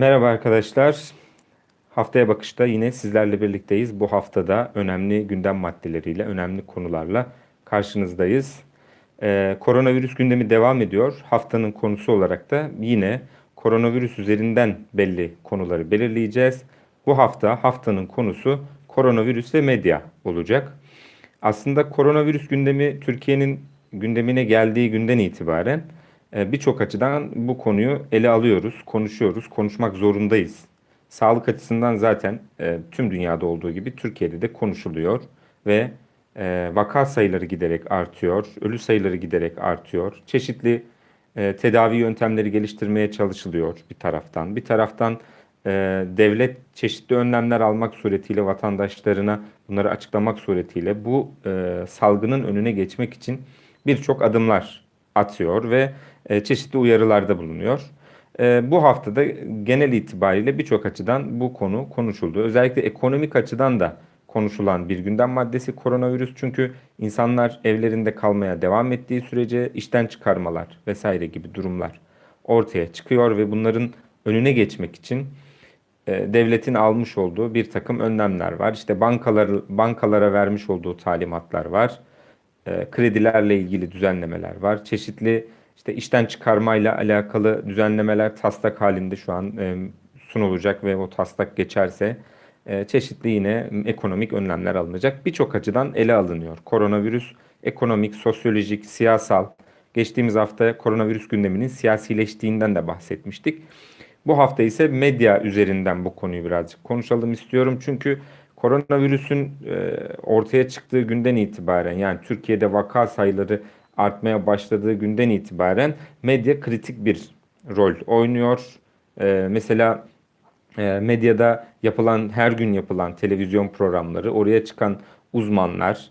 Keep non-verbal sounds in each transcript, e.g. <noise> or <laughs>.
Merhaba arkadaşlar. Haftaya bakışta yine sizlerle birlikteyiz. Bu haftada önemli gündem maddeleriyle, önemli konularla karşınızdayız. Ee, koronavirüs gündemi devam ediyor. Haftanın konusu olarak da yine koronavirüs üzerinden belli konuları belirleyeceğiz. Bu hafta haftanın konusu koronavirüs ve medya olacak. Aslında koronavirüs gündemi Türkiye'nin gündemine geldiği günden itibaren birçok açıdan bu konuyu ele alıyoruz, konuşuyoruz, konuşmak zorundayız. Sağlık açısından zaten e, tüm dünyada olduğu gibi Türkiye'de de konuşuluyor ve e, vaka sayıları giderek artıyor, ölü sayıları giderek artıyor. Çeşitli e, tedavi yöntemleri geliştirmeye çalışılıyor bir taraftan. Bir taraftan devlet çeşitli önlemler almak suretiyle vatandaşlarına bunları açıklamak suretiyle bu salgının önüne geçmek için birçok adımlar atıyor ve e, çeşitli uyarılarda bulunuyor. E, bu haftada genel itibariyle birçok açıdan bu konu konuşuldu. Özellikle ekonomik açıdan da konuşulan bir gündem maddesi koronavirüs. Çünkü insanlar evlerinde kalmaya devam ettiği sürece işten çıkarmalar vesaire gibi durumlar ortaya çıkıyor ve bunların önüne geçmek için e, devletin almış olduğu bir takım önlemler var. İşte bankalar bankalara vermiş olduğu talimatlar var. E, kredilerle ilgili düzenlemeler var. Çeşitli işte işten çıkarmayla alakalı düzenlemeler taslak halinde şu an e, sunulacak ve o taslak geçerse e, çeşitli yine ekonomik önlemler alınacak. Birçok açıdan ele alınıyor. Koronavirüs ekonomik, sosyolojik, siyasal. Geçtiğimiz hafta koronavirüs gündeminin siyasileştiğinden de bahsetmiştik. Bu hafta ise medya üzerinden bu konuyu birazcık konuşalım istiyorum. Çünkü koronavirüsün e, ortaya çıktığı günden itibaren yani Türkiye'de vaka sayıları artmaya başladığı günden itibaren medya kritik bir rol oynuyor. E, mesela e, medyada yapılan her gün yapılan televizyon programları, oraya çıkan uzmanlar,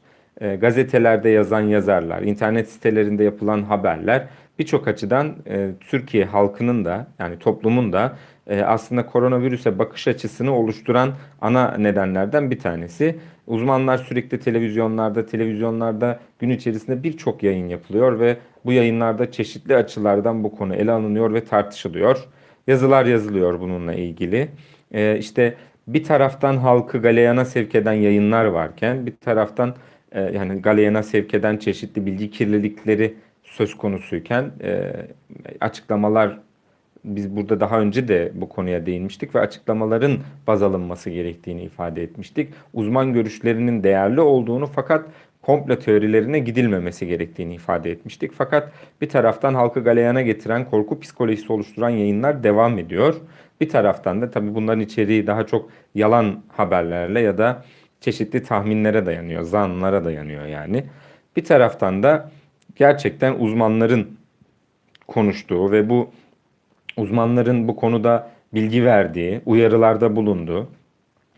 gazetelerde yazan yazarlar, internet sitelerinde yapılan haberler birçok açıdan e, Türkiye halkının da yani toplumun da e, aslında koronavirüse bakış açısını oluşturan ana nedenlerden bir tanesi. Uzmanlar sürekli televizyonlarda, televizyonlarda gün içerisinde birçok yayın yapılıyor ve bu yayınlarda çeşitli açılardan bu konu ele alınıyor ve tartışılıyor. Yazılar yazılıyor bununla ilgili. E, işte bir taraftan halkı galeyana sevk eden yayınlar varken bir taraftan e, yani galeyana sevk eden çeşitli bilgi kirlilikleri söz konusuyken e, açıklamalar biz burada daha önce de bu konuya değinmiştik ve açıklamaların baz alınması gerektiğini ifade etmiştik. Uzman görüşlerinin değerli olduğunu fakat komplo teorilerine gidilmemesi gerektiğini ifade etmiştik. Fakat bir taraftan halkı galeyana getiren, korku psikolojisi oluşturan yayınlar devam ediyor. Bir taraftan da tabii bunların içeriği daha çok yalan haberlerle ya da çeşitli tahminlere dayanıyor, zanlara dayanıyor yani. Bir taraftan da gerçekten uzmanların konuştuğu ve bu uzmanların bu konuda bilgi verdiği, uyarılarda bulunduğu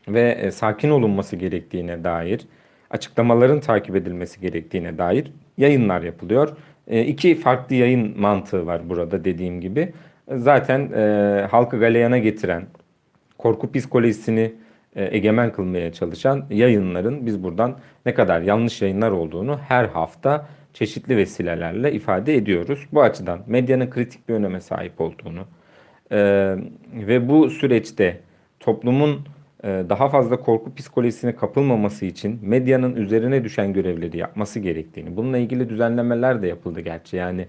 ve e, sakin olunması gerektiğine dair, açıklamaların takip edilmesi gerektiğine dair yayınlar yapılıyor. E, iki farklı yayın mantığı var burada dediğim gibi. Zaten e, halkı galeyana getiren, korku psikolojisini e, egemen kılmaya çalışan yayınların biz buradan ne kadar yanlış yayınlar olduğunu her hafta çeşitli vesilelerle ifade ediyoruz. Bu açıdan medyanın kritik bir öneme sahip olduğunu e, ve bu süreçte toplumun e, daha fazla korku psikolojisine kapılmaması için medyanın üzerine düşen görevleri yapması gerektiğini, bununla ilgili düzenlemeler de yapıldı gerçi. Yani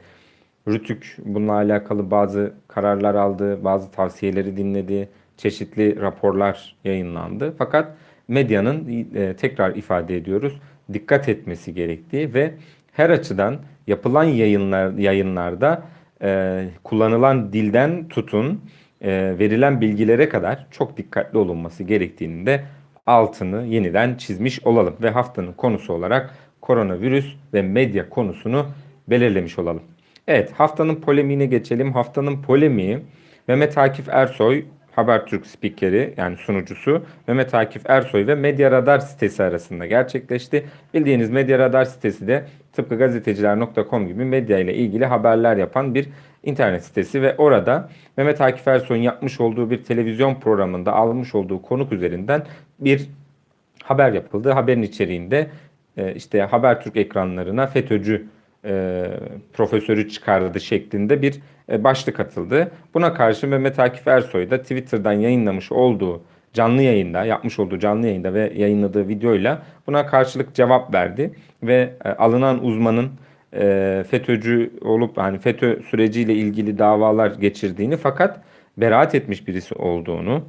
Rütük bununla alakalı bazı kararlar aldı, bazı tavsiyeleri dinledi, çeşitli raporlar yayınlandı. Fakat medyanın e, tekrar ifade ediyoruz dikkat etmesi gerektiği ve her açıdan yapılan yayınlar yayınlarda e, kullanılan dilden tutun e, verilen bilgilere kadar çok dikkatli olunması gerektiğini de altını yeniden çizmiş olalım ve haftanın konusu olarak koronavirüs ve medya konusunu belirlemiş olalım. Evet haftanın polemiğine geçelim. Haftanın polemiği Mehmet Akif Ersoy Habertürk spikeri yani sunucusu Mehmet Akif Ersoy ve Medya Radar sitesi arasında gerçekleşti. Bildiğiniz Medya Radar sitesi de tıpkı gazeteciler.com gibi medya ile ilgili haberler yapan bir internet sitesi ve orada Mehmet Akif Ersoy'un yapmış olduğu bir televizyon programında almış olduğu konuk üzerinden bir haber yapıldı. Haberin içeriğinde e, işte Habertürk ekranlarına FETÖ'cü e, profesörü çıkardı şeklinde bir e, başlık atıldı. Buna karşı Mehmet Akif Ersoy da Twitter'dan yayınlamış olduğu canlı yayında, yapmış olduğu canlı yayında ve yayınladığı videoyla buna karşılık cevap verdi ve e, alınan uzmanın e, FETÖ'cü olup hani FETÖ süreciyle ilgili davalar geçirdiğini fakat beraat etmiş birisi olduğunu,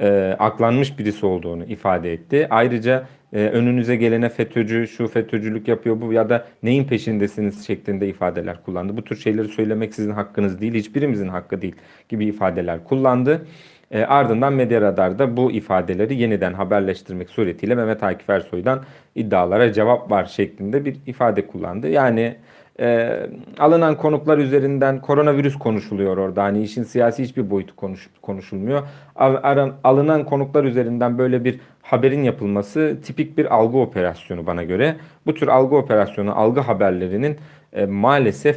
e, aklanmış birisi olduğunu ifade etti. Ayrıca e, önünüze gelene FETÖ'cü, şu FETÖ'cülük yapıyor bu ya da neyin peşindesiniz şeklinde ifadeler kullandı. Bu tür şeyleri söylemek sizin hakkınız değil, hiçbirimizin hakkı değil gibi ifadeler kullandı. E, ardından Medya Radar'da bu ifadeleri yeniden haberleştirmek suretiyle Mehmet Akif Ersoy'dan iddialara cevap var şeklinde bir ifade kullandı. Yani e, alınan konuklar üzerinden koronavirüs konuşuluyor orada. Hani işin siyasi hiçbir boyutu konuş, konuşulmuyor. Aran- alınan konuklar üzerinden böyle bir haberin yapılması tipik bir algı operasyonu bana göre. Bu tür algı operasyonu, algı haberlerinin e, maalesef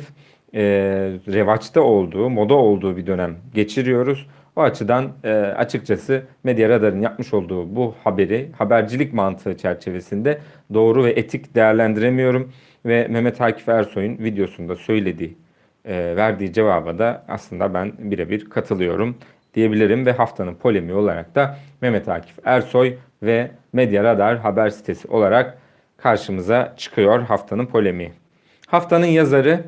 e, revaçta olduğu, moda olduğu bir dönem geçiriyoruz. O açıdan e, açıkçası Medya Radar'ın yapmış olduğu bu haberi habercilik mantığı çerçevesinde doğru ve etik değerlendiremiyorum. Ve Mehmet Akif Ersoy'un videosunda söylediği, e, verdiği cevaba da aslında ben birebir katılıyorum diyebilirim. Ve haftanın polemiği olarak da Mehmet Akif Ersoy ve Medya Radar haber sitesi olarak karşımıza çıkıyor haftanın polemiği. Haftanın yazarı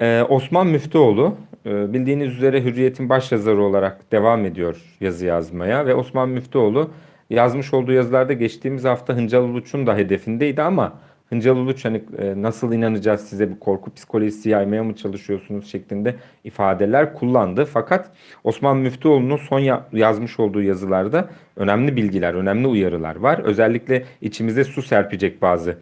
ee, Osman Müftüoğlu e, bildiğiniz üzere Hürriyet'in başyazarı olarak devam ediyor yazı yazmaya ve Osman Müftüoğlu yazmış olduğu yazılarda geçtiğimiz hafta Hıncal Uluç'un da hedefindeydi ama Hıncal Uluç hani e, nasıl inanacağız size bir korku psikolojisi yaymaya mı çalışıyorsunuz şeklinde ifadeler kullandı. Fakat Osman Müftüoğlu'nun son ya- yazmış olduğu yazılarda önemli bilgiler, önemli uyarılar var. Özellikle içimize su serpecek bazı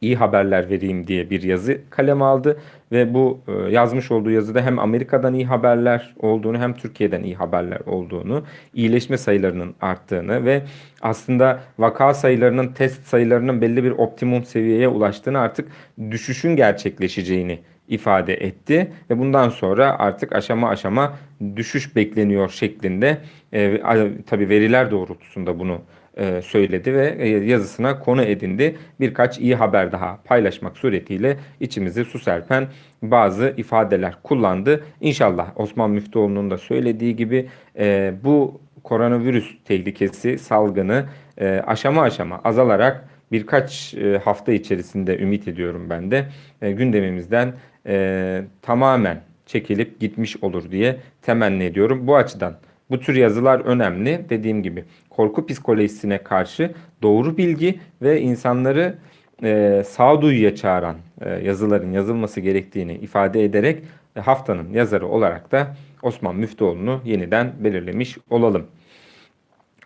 iyi haberler vereyim diye bir yazı kaleme aldı ve bu e, yazmış olduğu yazıda hem Amerika'dan iyi haberler olduğunu hem Türkiye'den iyi haberler olduğunu, iyileşme sayılarının arttığını ve aslında vaka sayılarının test sayılarının belli bir optimum seviyeye ulaştığını artık düşüşün gerçekleşeceğini ifade etti ve bundan sonra artık aşama aşama düşüş bekleniyor şeklinde e, tabi veriler doğrultusunda bunu e, söyledi ve e, yazısına konu edindi. Birkaç iyi haber daha paylaşmak suretiyle içimizi su serpen bazı ifadeler kullandı. İnşallah Osman Müftüoğlu'nun da söylediği gibi e, bu koronavirüs tehlikesi, salgını e, aşama aşama azalarak birkaç e, hafta içerisinde ümit ediyorum ben de e, gündemimizden e, tamamen çekilip gitmiş olur diye temenni ediyorum. Bu açıdan bu tür yazılar önemli. Dediğim gibi korku psikolojisine karşı doğru bilgi ve insanları e, sağduyuya çağıran e, yazıların yazılması gerektiğini ifade ederek e, haftanın yazarı olarak da Osman Müftüoğlu'nu yeniden belirlemiş olalım.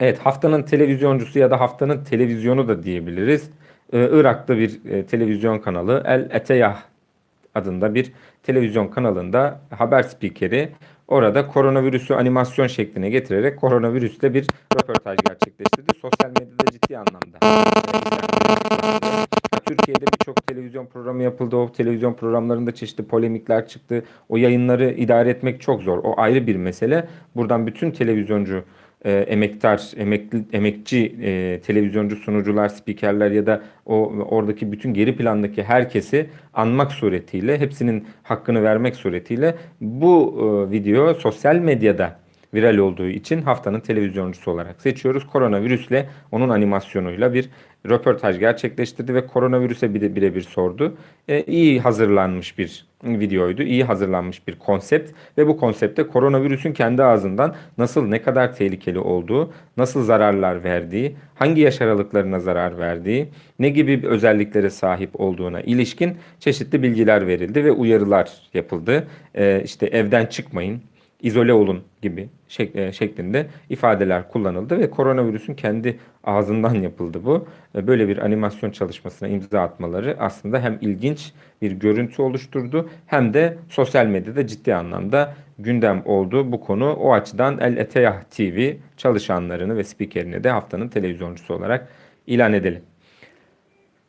Evet haftanın televizyoncusu ya da haftanın televizyonu da diyebiliriz. Ee, Irak'ta bir e, televizyon kanalı El Eteyah adında bir televizyon kanalında haber spikeri orada koronavirüsü animasyon şekline getirerek koronavirüsle bir röportaj gerçekleştirdi. Sosyal medyada ciddi anlamda. Türkiye'de birçok televizyon programı yapıldı. O televizyon programlarında çeşitli polemikler çıktı. O yayınları idare etmek çok zor. O ayrı bir mesele. Buradan bütün televizyoncu e, emektar, emekli, emekçi e, televizyoncu sunucular, spikerler ya da o oradaki bütün geri plandaki herkesi anmak suretiyle, hepsinin hakkını vermek suretiyle bu e, video sosyal medyada viral olduğu için haftanın televizyoncusu olarak seçiyoruz. Koronavirüsle onun animasyonuyla bir röportaj gerçekleştirdi ve koronavirüse bire- birebir sordu. E, iyi hazırlanmış bir videoydu. iyi hazırlanmış bir konsept ve bu konsepte koronavirüsün kendi ağzından nasıl ne kadar tehlikeli olduğu, nasıl zararlar verdiği, hangi yaş aralıklarına zarar verdiği, ne gibi özelliklere sahip olduğuna ilişkin çeşitli bilgiler verildi ve uyarılar yapıldı. E, işte evden çıkmayın, izole olun gibi şek- e, şeklinde ifadeler kullanıldı ve koronavirüsün kendi ağzından yapıldı bu. E, Böyle bir animasyon çalışmasına imza atmaları aslında hem ilginç bir görüntü oluşturdu hem de sosyal medyada ciddi anlamda gündem oldu bu konu. O açıdan El Eteyah TV çalışanlarını ve spikerini de haftanın televizyoncusu olarak ilan edelim.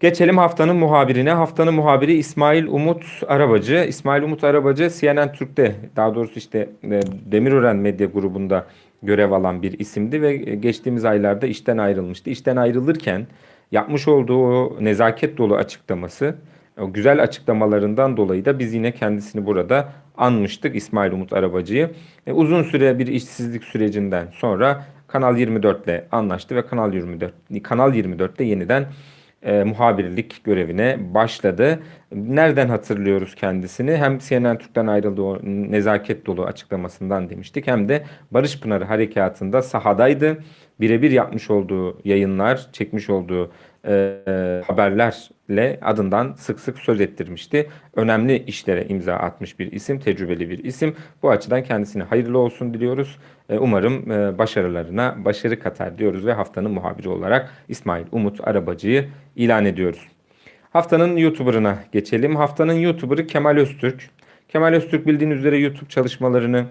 Geçelim haftanın muhabirine. Haftanın muhabiri İsmail Umut Arabacı. İsmail Umut Arabacı CNN Türk'te daha doğrusu işte e, Demirören Medya grubunda görev alan bir isimdi ve geçtiğimiz aylarda işten ayrılmıştı. İşten ayrılırken yapmış olduğu nezaket dolu açıklaması O güzel açıklamalarından dolayı da biz yine kendisini burada anmıştık İsmail Umut Arabacı'yı. E, uzun süre bir işsizlik sürecinden sonra Kanal 24 ile anlaştı ve Kanal 24 Kanal 24'te yeniden e, muhabirlik görevine başladı. Nereden hatırlıyoruz kendisini? Hem CNN Türk'ten ayrıldığı o nezaket dolu açıklamasından demiştik hem de Barış Pınarı Harekatı'nda sahadaydı. Birebir yapmış olduğu yayınlar, çekmiş olduğu e, haberlerle adından sık sık söz ettirmişti. Önemli işlere imza atmış bir isim, tecrübeli bir isim. Bu açıdan kendisine hayırlı olsun diliyoruz. E, umarım e, başarılarına başarı katar diyoruz ve haftanın muhabiri olarak İsmail Umut Arabacı'yı ilan ediyoruz. Haftanın YouTuber'ına geçelim. Haftanın YouTuber'ı Kemal Öztürk. Kemal Öztürk bildiğiniz üzere YouTube çalışmalarını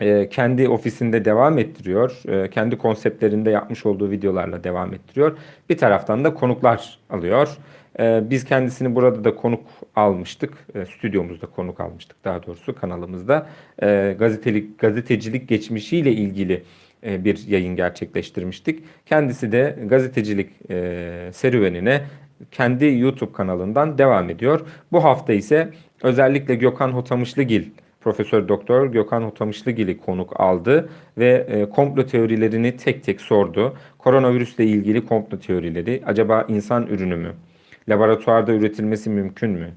e, kendi ofisinde devam ettiriyor. Kendi konseptlerinde yapmış olduğu videolarla devam ettiriyor. Bir taraftan da konuklar alıyor. E, biz kendisini burada da konuk almıştık. E, stüdyomuzda konuk almıştık daha doğrusu kanalımızda. E, gazetelik, gazetecilik geçmişiyle ilgili e, bir yayın gerçekleştirmiştik. Kendisi de gazetecilik e, serüvenine kendi YouTube kanalından devam ediyor. Bu hafta ise özellikle Gökhan Hotamışlıgil Profesör Doktor Gökhan Hotamışlıgil'i konuk aldı ve e, komplo teorilerini tek tek sordu. Koronavirüsle ilgili komplo teorileri acaba insan ürünü mü? Laboratuvarda üretilmesi mümkün mü?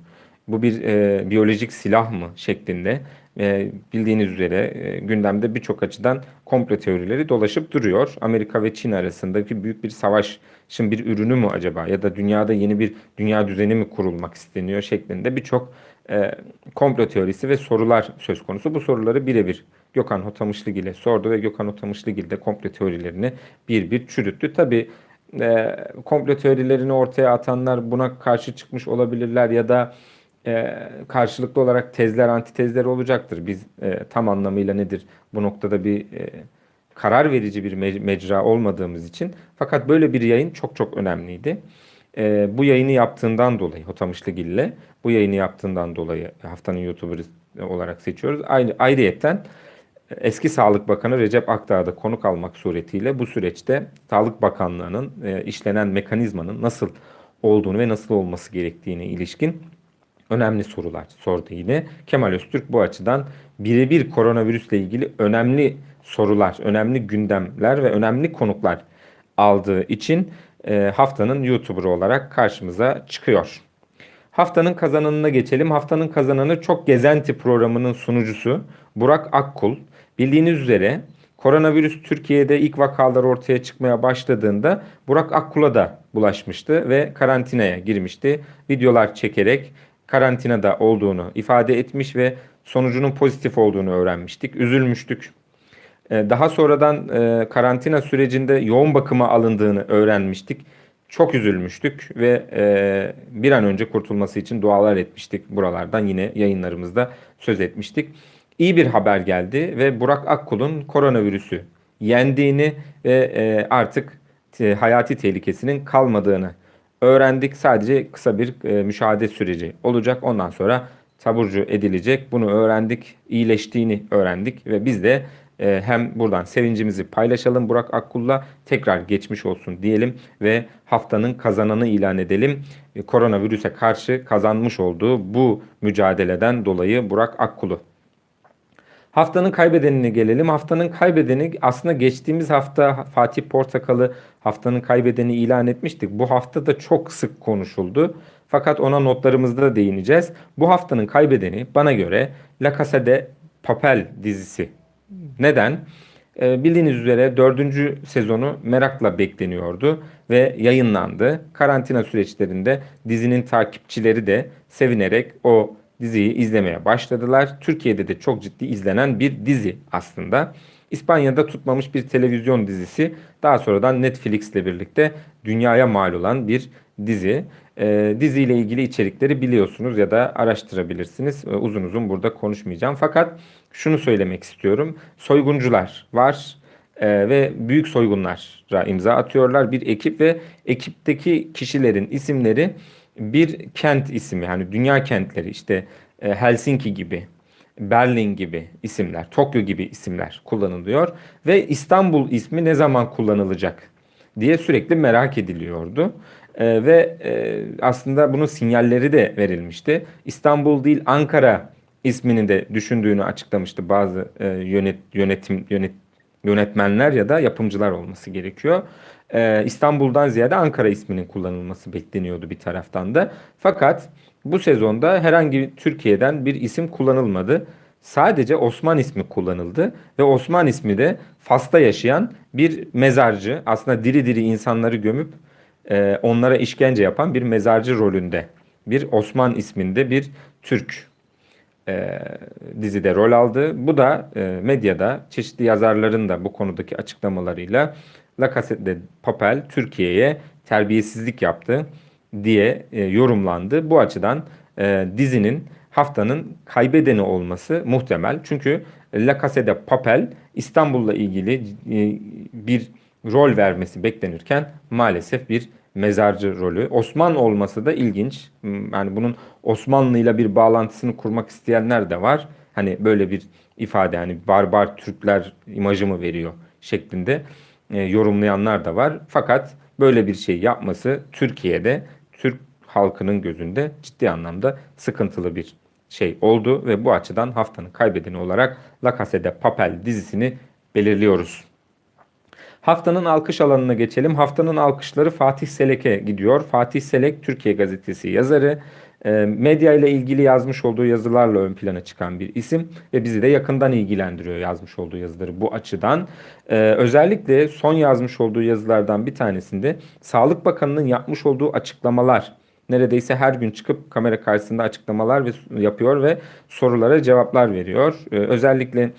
Bu bir e, biyolojik silah mı şeklinde e, bildiğiniz üzere e, gündemde birçok açıdan komplo teorileri dolaşıp duruyor. Amerika ve Çin arasındaki büyük bir savaşın bir ürünü mü acaba ya da dünyada yeni bir dünya düzeni mi kurulmak isteniyor şeklinde birçok e, komplo teorisi ve sorular söz konusu. Bu soruları birebir Gökhan Hotamışlıgil ile sordu ve Gökhan Hotamışlıgil de komplo teorilerini bir bir çürüttü. Tabi e, komplo teorilerini ortaya atanlar buna karşı çıkmış olabilirler ya da e, karşılıklı olarak tezler antitezler olacaktır. Biz e, tam anlamıyla nedir bu noktada bir e, karar verici bir mecra olmadığımız için fakat böyle bir yayın çok çok önemliydi. E, bu yayını yaptığından dolayı Hotamışlıgil'le bu yayını yaptığından dolayı haftanın YouTuber olarak seçiyoruz. Aynı ayrıyetten eski Sağlık Bakanı Recep Akdağ'da konuk almak suretiyle bu süreçte Sağlık Bakanlığı'nın e, işlenen mekanizmanın nasıl olduğunu ve nasıl olması gerektiğine ilişkin önemli sorular sordu yine. Kemal Öztürk bu açıdan birebir koronavirüsle ilgili önemli sorular, önemli gündemler ve önemli konuklar aldığı için e, haftanın YouTuber olarak karşımıza çıkıyor. Haftanın kazananına geçelim. Haftanın kazananı çok gezenti programının sunucusu Burak Akkul. Bildiğiniz üzere koronavirüs Türkiye'de ilk vakalar ortaya çıkmaya başladığında Burak Akkul'a da bulaşmıştı ve karantinaya girmişti. Videolar çekerek karantinada olduğunu ifade etmiş ve sonucunun pozitif olduğunu öğrenmiştik. Üzülmüştük. Ee, daha sonradan e, karantina sürecinde yoğun bakıma alındığını öğrenmiştik. Çok üzülmüştük ve e, bir an önce kurtulması için dualar etmiştik. Buralardan yine yayınlarımızda söz etmiştik. İyi bir haber geldi ve Burak Akkul'un koronavirüsü yendiğini ve e, artık hayati tehlikesinin kalmadığını öğrendik. Sadece kısa bir e, müşahede süreci olacak. Ondan sonra taburcu edilecek. Bunu öğrendik, iyileştiğini öğrendik ve biz de e, hem buradan sevincimizi paylaşalım Burak Akkul'la tekrar geçmiş olsun diyelim ve haftanın kazananı ilan edelim. E, koronavirüse karşı kazanmış olduğu bu mücadeleden dolayı Burak Akkul'u. Haftanın kaybedenine gelelim. Haftanın kaybedeni aslında geçtiğimiz hafta Fatih Portakal'ı haftanın kaybedeni ilan etmiştik. Bu hafta da çok sık konuşuldu. Fakat ona notlarımızda da değineceğiz. Bu haftanın kaybedeni bana göre La Casa de Papel dizisi. Neden? Ee, bildiğiniz üzere dördüncü sezonu merakla bekleniyordu ve yayınlandı. Karantina süreçlerinde dizinin takipçileri de sevinerek o diziyi izlemeye başladılar. Türkiye'de de çok ciddi izlenen bir dizi aslında. İspanya'da tutmamış bir televizyon dizisi. Daha sonradan Netflix ile birlikte dünyaya mal olan bir dizi. E, diziyle ilgili içerikleri biliyorsunuz ya da araştırabilirsiniz. E, uzun uzun burada konuşmayacağım. Fakat şunu söylemek istiyorum. Soyguncular var e, ve büyük soygunlara imza atıyorlar bir ekip ve ekipteki kişilerin isimleri bir kent ismi yani dünya kentleri işte e, Helsinki gibi, Berlin gibi isimler, Tokyo gibi isimler kullanılıyor ve İstanbul ismi ne zaman kullanılacak diye sürekli merak ediliyordu. E, ve e, aslında bunun sinyalleri de verilmişti. İstanbul değil Ankara ismini de düşündüğünü açıklamıştı bazı e, yönet, yönetim yönet, yönetmenler ya da yapımcılar olması gerekiyor. E, İstanbul'dan ziyade Ankara isminin kullanılması bekleniyordu bir taraftan da. Fakat bu sezonda herhangi bir Türkiye'den bir isim kullanılmadı. Sadece Osman ismi kullanıldı ve Osman ismi de Fas'ta yaşayan bir mezarcı. Aslında diri diri insanları gömüp e, onlara işkence yapan bir mezarcı rolünde. Bir Osman isminde bir Türk e, dizide rol aldı. Bu da e, medyada çeşitli yazarların da bu konudaki açıklamalarıyla La Casa Papel Türkiye'ye terbiyesizlik yaptı diye e, yorumlandı. Bu açıdan e, dizinin haftanın kaybedeni olması muhtemel. Çünkü La Casa Papel İstanbul'la ilgili e, bir rol vermesi beklenirken maalesef bir mezarcı rolü. Osman olması da ilginç. Hmm, Yani bunun Osmanlı'yla bir bağlantısını kurmak isteyenler de var. Hani böyle bir ifade hani barbar Türkler imajı mı veriyor şeklinde e, yorumlayanlar da var. Fakat böyle bir şey yapması Türkiye'de Türk halkının gözünde ciddi anlamda sıkıntılı bir şey oldu ve bu açıdan haftanın kaybedeni olarak La Casa de Papel dizisini belirliyoruz. Haftanın alkış alanına geçelim. Haftanın alkışları Fatih Selek'e gidiyor. Fatih Selek Türkiye Gazetesi yazarı. E, medya ile ilgili yazmış olduğu yazılarla ön plana çıkan bir isim ve bizi de yakından ilgilendiriyor yazmış olduğu yazıları bu açıdan. E, özellikle son yazmış olduğu yazılardan bir tanesinde Sağlık Bakanı'nın yapmış olduğu açıklamalar neredeyse her gün çıkıp kamera karşısında açıklamalar yapıyor ve sorulara cevaplar veriyor. Ee, özellikle e,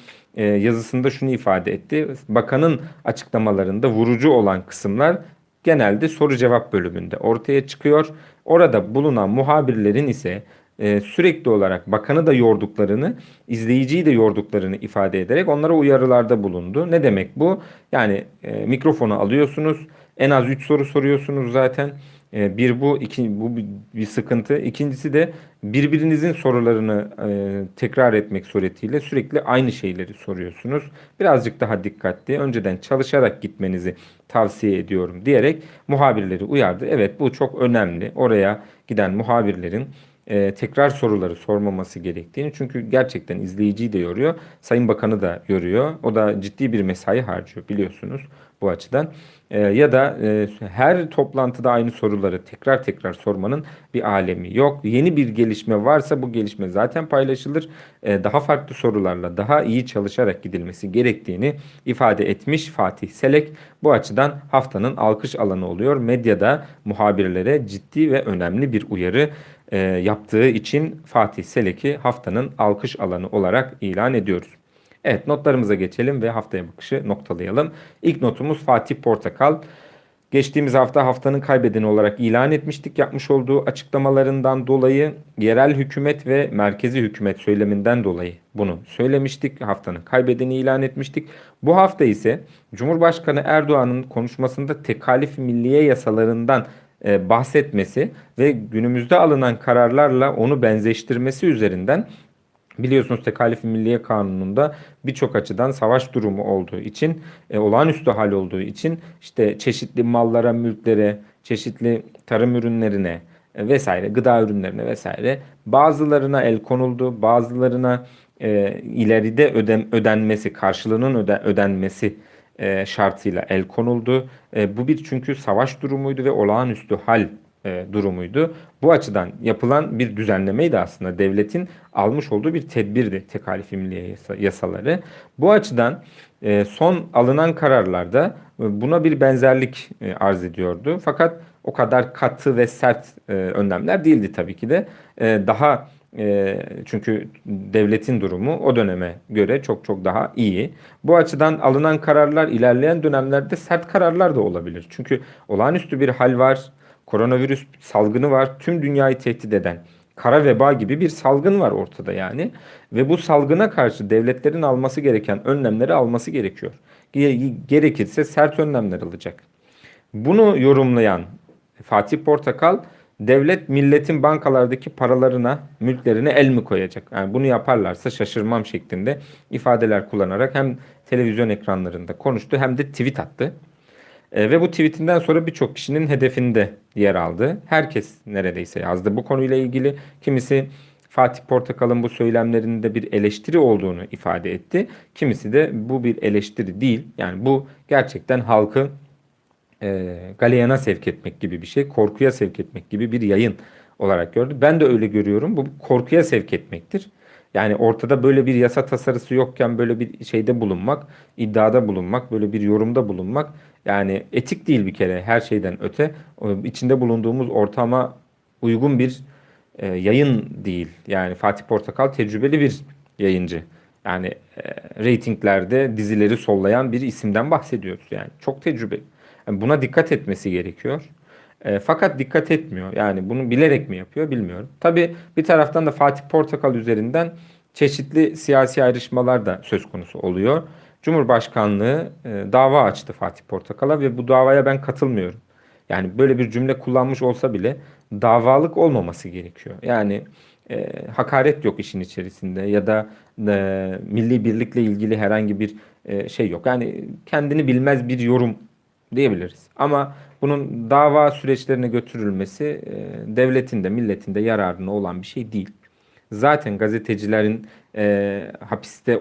yazısında şunu ifade etti. Bakanın açıklamalarında vurucu olan kısımlar genelde soru cevap bölümünde ortaya çıkıyor. Orada bulunan muhabirlerin ise e, sürekli olarak bakanı da yorduklarını, izleyiciyi de yorduklarını ifade ederek onlara uyarılarda bulundu. Ne demek bu? Yani e, mikrofonu alıyorsunuz, en az 3 soru soruyorsunuz zaten. E, bir bu, iki, bu bir sıkıntı. İkincisi de birbirinizin sorularını e, tekrar etmek suretiyle sürekli aynı şeyleri soruyorsunuz. Birazcık daha dikkatli, önceden çalışarak gitmenizi tavsiye ediyorum diyerek muhabirleri uyardı. Evet bu çok önemli. Oraya giden muhabirlerin e, tekrar soruları sormaması gerektiğini çünkü gerçekten izleyiciyi de yoruyor. Sayın Bakanı da yoruyor. O da ciddi bir mesai harcıyor biliyorsunuz bu açıdan. E, ya da e, her toplantıda aynı soruları tekrar tekrar sormanın bir alemi yok. Yeni bir gelişme varsa bu gelişme zaten paylaşılır. E, daha farklı sorularla daha iyi çalışarak gidilmesi gerektiğini ifade etmiş Fatih Selek. Bu açıdan haftanın alkış alanı oluyor. Medyada muhabirlere ciddi ve önemli bir uyarı e, yaptığı için Fatih Selek'i haftanın alkış alanı olarak ilan ediyoruz. Evet notlarımıza geçelim ve haftaya bakışı noktalayalım. İlk notumuz Fatih Portakal. Geçtiğimiz hafta haftanın kaybedeni olarak ilan etmiştik. Yapmış olduğu açıklamalarından dolayı yerel hükümet ve merkezi hükümet söyleminden dolayı bunu söylemiştik. Haftanın kaybedeni ilan etmiştik. Bu hafta ise Cumhurbaşkanı Erdoğan'ın konuşmasında tekalif milliye yasalarından e, bahsetmesi ve günümüzde alınan kararlarla onu benzeştirmesi üzerinden Biliyorsunuz Tekalif-i Milliye Kanunu'nda birçok açıdan savaş durumu olduğu için, e, olağanüstü hal olduğu için işte çeşitli mallara, mülklere, çeşitli tarım ürünlerine e, vesaire, gıda ürünlerine vesaire bazılarına el konuldu, bazılarına e, ileride öden, ödenmesi, karşılığının öde, ödenmesi e, şartıyla el konuldu. E, bu bir çünkü savaş durumuydu ve olağanüstü hal e, durumuydu. Bu açıdan yapılan bir düzenlemeydi aslında devletin almış olduğu bir tedbirdi tekalifi milliye yasaları. Bu açıdan e, son alınan kararlarda e, buna bir benzerlik e, arz ediyordu. Fakat o kadar katı ve sert e, önlemler değildi tabii ki de. E, daha e, çünkü devletin durumu o döneme göre çok çok daha iyi. Bu açıdan alınan kararlar ilerleyen dönemlerde sert kararlar da olabilir. Çünkü olağanüstü bir hal var koronavirüs salgını var. Tüm dünyayı tehdit eden kara veba gibi bir salgın var ortada yani. Ve bu salgına karşı devletlerin alması gereken önlemleri alması gerekiyor. Gerekirse sert önlemler alacak. Bunu yorumlayan Fatih Portakal devlet milletin bankalardaki paralarına, mülklerine el mi koyacak? Yani bunu yaparlarsa şaşırmam şeklinde ifadeler kullanarak hem televizyon ekranlarında konuştu hem de tweet attı. E, ve bu tweetinden sonra birçok kişinin hedefinde yer aldı. Herkes neredeyse yazdı bu konuyla ilgili. Kimisi Fatih Portakal'ın bu söylemlerinde bir eleştiri olduğunu ifade etti. Kimisi de bu bir eleştiri değil. Yani bu gerçekten halkı e, galeyana sevk etmek gibi bir şey, korkuya sevk etmek gibi bir yayın olarak gördü. Ben de öyle görüyorum. Bu korkuya sevk etmektir. Yani ortada böyle bir yasa tasarısı yokken böyle bir şeyde bulunmak, iddiada bulunmak, böyle bir yorumda bulunmak yani etik değil bir kere her şeyden öte. İçinde bulunduğumuz ortama uygun bir e, yayın değil. Yani Fatih Portakal tecrübeli bir yayıncı. Yani e, reytinglerde dizileri sollayan bir isimden bahsediyoruz. Yani çok tecrübeli. Yani buna dikkat etmesi gerekiyor. E, fakat dikkat etmiyor. Yani bunu bilerek mi yapıyor bilmiyorum. Tabii bir taraftan da Fatih Portakal üzerinden çeşitli siyasi ayrışmalar da söz konusu oluyor. Cumhurbaşkanlığı e, dava açtı Fatih Portakal'a ve bu davaya ben katılmıyorum. Yani böyle bir cümle kullanmış olsa bile davalık olmaması gerekiyor. Yani e, hakaret yok işin içerisinde ya da e, milli birlikle ilgili herhangi bir e, şey yok. Yani kendini bilmez bir yorum diyebiliriz. Ama bunun dava süreçlerine götürülmesi e, devletin de milletin de yararına olan bir şey değil. Zaten gazetecilerin e, hapiste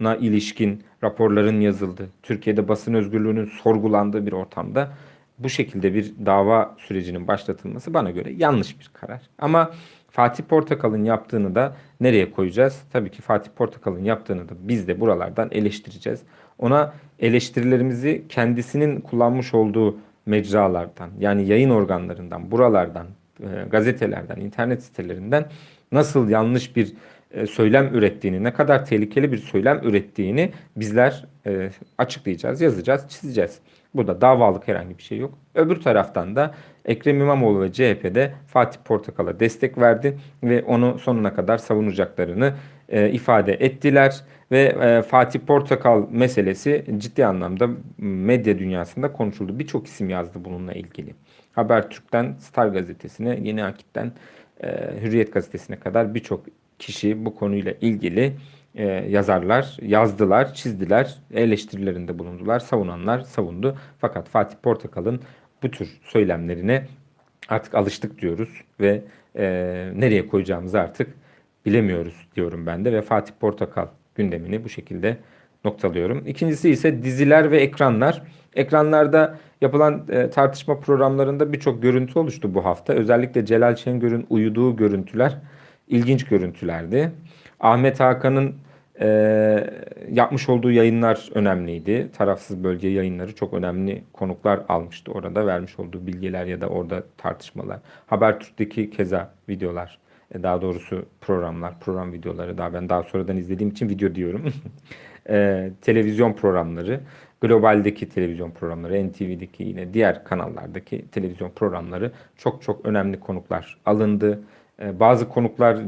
olduğuna ilişkin raporların yazıldı. Türkiye'de basın özgürlüğünün sorgulandığı bir ortamda bu şekilde bir dava sürecinin başlatılması bana göre yanlış bir karar. Ama Fatih Portakal'ın yaptığını da nereye koyacağız? Tabii ki Fatih Portakal'ın yaptığını da biz de buralardan eleştireceğiz. Ona eleştirilerimizi kendisinin kullanmış olduğu mecralardan yani yayın organlarından, buralardan, e, gazetelerden, internet sitelerinden nasıl yanlış bir söylem ürettiğini, ne kadar tehlikeli bir söylem ürettiğini bizler e, açıklayacağız, yazacağız, çizeceğiz. Burada davalık herhangi bir şey yok. Öbür taraftan da Ekrem İmamoğlu ve CHP'de Fatih Portakal'a destek verdi ve onu sonuna kadar savunacaklarını e, ifade ettiler ve e, Fatih Portakal meselesi ciddi anlamda medya dünyasında konuşuldu. Birçok isim yazdı bununla ilgili. Habertürk'ten Star gazetesine, Yeni Akit'ten e, Hürriyet gazetesine kadar birçok kişi bu konuyla ilgili e, yazarlar yazdılar, çizdiler, eleştirilerinde bulundular, savunanlar savundu. Fakat Fatih Portakal'ın bu tür söylemlerine artık alıştık diyoruz ve e, nereye koyacağımızı artık bilemiyoruz diyorum ben de ve Fatih Portakal gündemini bu şekilde noktalıyorum. İkincisi ise diziler ve ekranlar. Ekranlarda yapılan e, tartışma programlarında birçok görüntü oluştu bu hafta. Özellikle Celal Şengör'ün uyuduğu görüntüler ilginç görüntülerdi. Ahmet Hakan'ın e, yapmış olduğu yayınlar önemliydi. Tarafsız bölge yayınları çok önemli konuklar almıştı orada. Vermiş olduğu bilgiler ya da orada tartışmalar. Habertürk'teki keza videolar. E, daha doğrusu programlar, program videoları. Daha ben daha sonradan izlediğim için video diyorum. <laughs> e, televizyon programları. Globaldeki televizyon programları, NTV'deki yine diğer kanallardaki televizyon programları çok çok önemli konuklar alındı. E, bazı konuklar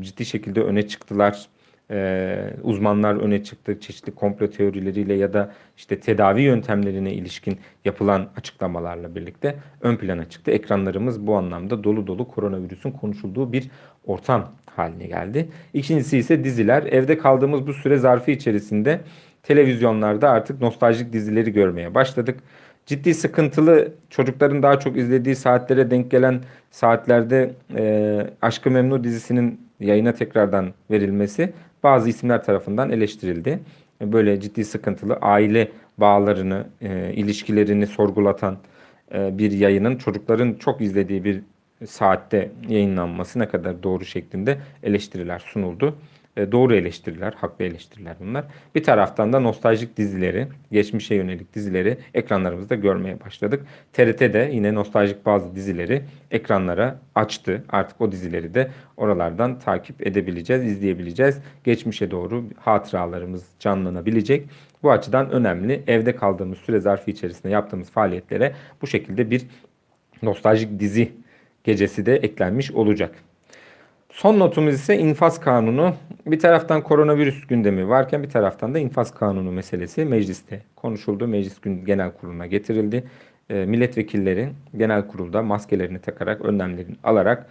ciddi şekilde öne çıktılar e, uzmanlar öne çıktı. Çeşitli komplo teorileriyle ya da işte tedavi yöntemlerine ilişkin yapılan açıklamalarla birlikte ön plana çıktı. Ekranlarımız bu anlamda dolu dolu koronavirüsün konuşulduğu bir ortam haline geldi. İkincisi ise diziler. Evde kaldığımız bu süre zarfı içerisinde televizyonlarda artık nostaljik dizileri görmeye başladık. Ciddi sıkıntılı çocukların daha çok izlediği saatlere denk gelen saatlerde e, Aşkı Memnu dizisinin yayına tekrardan verilmesi bazı isimler tarafından eleştirildi. Böyle ciddi sıkıntılı aile bağlarını, e, ilişkilerini sorgulatan e, bir yayının çocukların çok izlediği bir saatte yayınlanması ne kadar doğru şeklinde eleştiriler sunuldu. E, doğru eleştiriler, haklı eleştiriler bunlar. Bir taraftan da nostaljik dizileri, geçmişe yönelik dizileri ekranlarımızda görmeye başladık. TRT de yine nostaljik bazı dizileri ekranlara açtı. Artık o dizileri de oralardan takip edebileceğiz, izleyebileceğiz. Geçmişe doğru hatıralarımız canlanabilecek. Bu açıdan önemli. Evde kaldığımız süre zarfı içerisinde yaptığımız faaliyetlere bu şekilde bir nostaljik dizi gecesi de eklenmiş olacak. Son notumuz ise infaz kanunu. Bir taraftan koronavirüs gündemi varken bir taraftan da infaz kanunu meselesi mecliste konuşuldu. Meclis genel kuruluna getirildi. E, milletvekilleri genel kurulda maskelerini takarak, önlemlerini alarak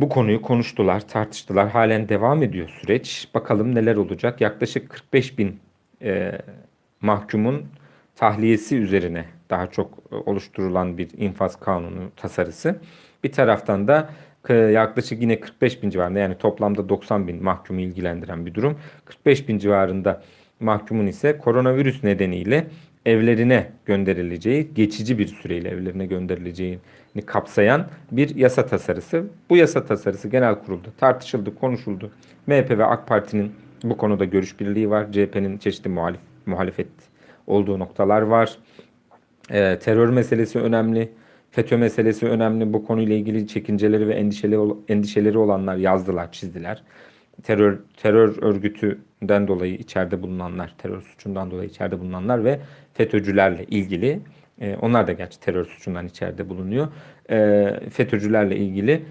bu konuyu konuştular, tartıştılar. Halen devam ediyor süreç. Bakalım neler olacak. Yaklaşık 45 bin e, mahkumun tahliyesi üzerine daha çok e, oluşturulan bir infaz kanunu tasarısı. Bir taraftan da yaklaşık yine 45 bin civarında yani toplamda 90 bin mahkumu ilgilendiren bir durum. 45 bin civarında mahkumun ise koronavirüs nedeniyle evlerine gönderileceği, geçici bir süreyle evlerine gönderileceğini kapsayan bir yasa tasarısı. Bu yasa tasarısı genel kurulda tartışıldı, konuşuldu. MHP ve AK Parti'nin bu konuda görüş birliği var. CHP'nin çeşitli muhalif, muhalefet olduğu noktalar var. Ee, terör meselesi önemli. FETÖ meselesi önemli. Bu konuyla ilgili çekinceleri ve endişeleri, endişeleri olanlar yazdılar, çizdiler. Terör terör örgütünden dolayı içeride bulunanlar, terör suçundan dolayı içeride bulunanlar ve FETÖ'cülerle ilgili e, onlar da gerçi terör suçundan içeride bulunuyor. E, FETÖ'cülerle ilgili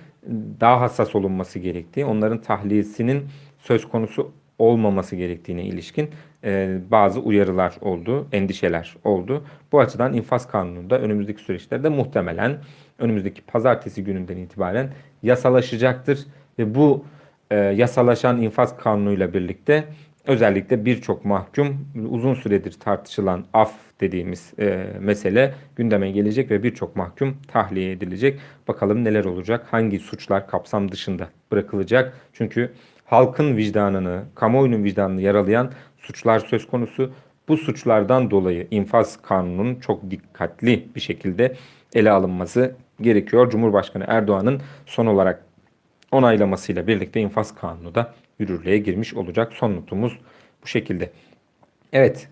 daha hassas olunması gerektiği, onların tahliyesinin söz konusu olmaması gerektiğine ilişkin e, bazı uyarılar oldu, endişeler oldu. Bu açıdan infaz kanununda önümüzdeki süreçlerde muhtemelen önümüzdeki pazartesi gününden itibaren yasalaşacaktır ve bu e, yasalaşan infaz kanunuyla birlikte özellikle birçok mahkum uzun süredir tartışılan af dediğimiz e, mesele gündeme gelecek ve birçok mahkum tahliye edilecek. Bakalım neler olacak, hangi suçlar kapsam dışında bırakılacak. Çünkü halkın vicdanını, kamuoyunun vicdanını yaralayan suçlar söz konusu. Bu suçlardan dolayı infaz kanununun çok dikkatli bir şekilde ele alınması gerekiyor. Cumhurbaşkanı Erdoğan'ın son olarak onaylamasıyla birlikte infaz kanunu da yürürlüğe girmiş olacak. Son notumuz bu şekilde. Evet,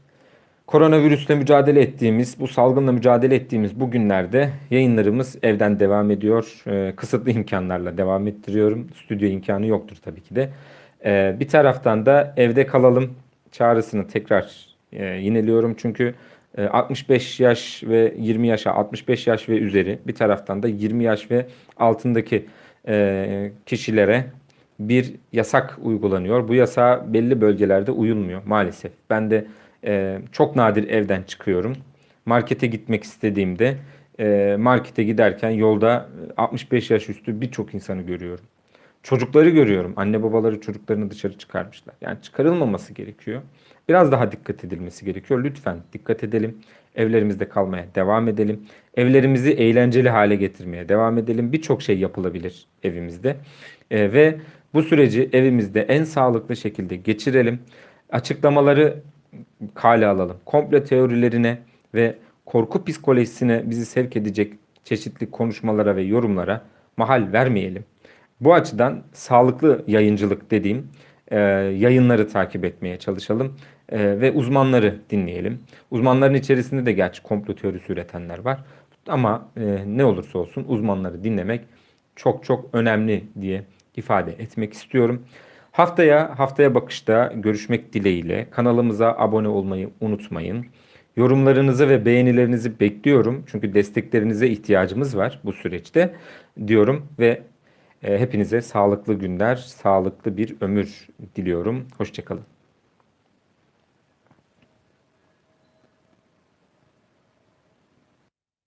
koronavirüsle mücadele ettiğimiz, bu salgınla mücadele ettiğimiz bu günlerde yayınlarımız evden devam ediyor. Ee, kısıtlı imkanlarla devam ettiriyorum. Stüdyo imkanı yoktur tabii ki de. Ee, bir taraftan da evde kalalım çağrısını tekrar e, yineliyorum. Çünkü e, 65 yaş ve 20 yaşa, 65 yaş ve üzeri bir taraftan da 20 yaş ve altındaki e, kişilere bir yasak uygulanıyor. Bu yasa belli bölgelerde uyulmuyor maalesef. Ben de e, çok nadir evden çıkıyorum. Markete gitmek istediğimde e, markete giderken yolda 65 yaş üstü birçok insanı görüyorum. Çocukları görüyorum. Anne babaları çocuklarını dışarı çıkarmışlar. Yani çıkarılmaması gerekiyor. Biraz daha dikkat edilmesi gerekiyor. Lütfen dikkat edelim. Evlerimizde kalmaya devam edelim. Evlerimizi eğlenceli hale getirmeye devam edelim. Birçok şey yapılabilir evimizde. Ee, ve bu süreci evimizde en sağlıklı şekilde geçirelim. Açıklamaları kale alalım. Komple teorilerine ve korku psikolojisine bizi sevk edecek çeşitli konuşmalara ve yorumlara mahal vermeyelim. Bu açıdan sağlıklı yayıncılık dediğim e, yayınları takip etmeye çalışalım e, ve uzmanları dinleyelim. Uzmanların içerisinde de gerçi komplo teorisi üretenler var. Ama e, ne olursa olsun uzmanları dinlemek çok çok önemli diye ifade etmek istiyorum. Haftaya haftaya bakışta görüşmek dileğiyle kanalımıza abone olmayı unutmayın. Yorumlarınızı ve beğenilerinizi bekliyorum. Çünkü desteklerinize ihtiyacımız var bu süreçte diyorum ve e, hepinize sağlıklı günler, sağlıklı bir ömür diliyorum. Hoşçakalın.